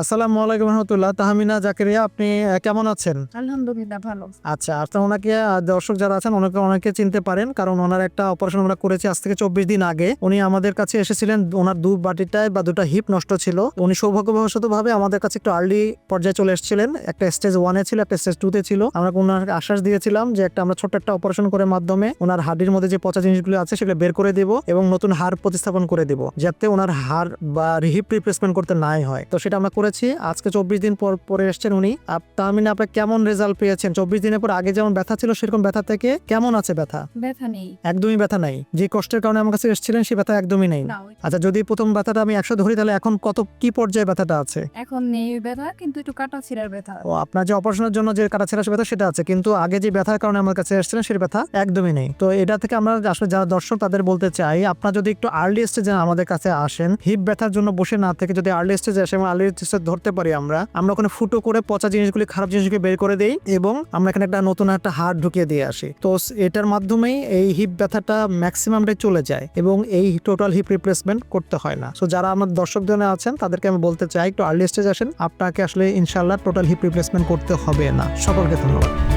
আসসালামু আলাইকুম রহমতুল্লাহ। তাহমিনা জাকেরিয়া আপনি কেমন আছেন? আলহামদুলিল্লাহ ভালো। আচ্ছা আর তো ওনাকে দর্শক যারা আছেন ওনাকে অনেকে চিনতে পারেন কারণ ওনার একটা অপারেশন আমরা করেছি আজ থেকে চব্বিশ দিন আগে। উনি আমাদের কাছে এসেছিলেন ওনার দু বাটিটায় বা দুটা হিপ নষ্ট ছিল। উনি সৌভাগ্যবশত ভাবে আমাদের কাছে একটু আর্লি পর্যায়ে চলে এসেছিলেন। একটা স্টেজ ওয়ানে ছিল একটা স্টেজ টু তে ছিল। আমরা ওনাকে আশ্বাস দিয়েছিলাম যে একটা আমরা ছোট্ট একটা অপারেশন করে মাধ্যমে ওনার হাড়ির মধ্যে যে পচা জিনিসগুলো আছে সেগুলো বের করে দেব এবং নতুন হাড় প্রতিস্থাপন করে দেব যাতে ওনার হাড় বা হিপ রিপ্লেসমেন্ট করতে নাই হয়। তো সেটা আমরা করেছি। আজকে চব্বিশ দিন পর পরে এসছেন উনি। তার মানে আপনি কেমন রেজাল্ট পেয়েছেন? চব্বিশ দিনের পর আগে যেমন ব্যথা ছিল সেরকম ব্যথা থেকে কেমন আছে ব্যথা? ব্যথা নেই। একদমই ব্যথা নাই। যে কষ্টের কারণে আমার কাছে এসেছিলেন সেই ব্যথা একদমই নেই। আচ্ছা যদি প্রথম ব্যথাটা আমি একশো ধরি তাহলে এখন কত কি পর্যায়ে ব্যথাটা আছে? এখন নেই ব্যথা কিন্তু একটু কাটা ছিঁড়ার ব্যথা। ও আপনার যে অপারেশনের জন্য যে কাটাছেড়া ব্যথা সেটা আছে। কিন্তু আগে যে ব্যথার কারণে আমার কাছে এসেছিলেন সেই ব্যথা একদমই নেই। তো এটা থেকে আমরা আসলে যারা দর্শক তাদের বলতে চাই আপনার যদি একটু আর্লি স্টেজে আমাদের কাছে আসেন হিপ ব্যথার জন্য বসে না থেকে যদি আর্লি স্টেজে আসে এবং আর্লি স্টেজে ধরতে পারি আমরা। আমরা ওখানে ফুটো করে পচা জিনিসগুলি, খারাপ জিনিসগুলি বের করে দেই এবং আমরা এখানে একটা নতুন একটা হাড় ঢুকিয়ে দিয়ে আসি। তো এটার মাধ্যমেই এই হিপ ব্যথাটা ম্যাক্সিমামটাই চলে যায় এবং এই টোটাল হিপ রিপ্লেসমেন্ট করতে হয় না। সো যারা আমার দর্শক জনে আছেন, তাদেরকে আমি বলতে চাই, একটু আর্লি স্টেজ আসেন, আপনাকে আসলে ইনশাল্লাহ টোটাল হিপ রিপ্লেসমেন্ট করতে হবে না। সকলকে ধন্যবাদ।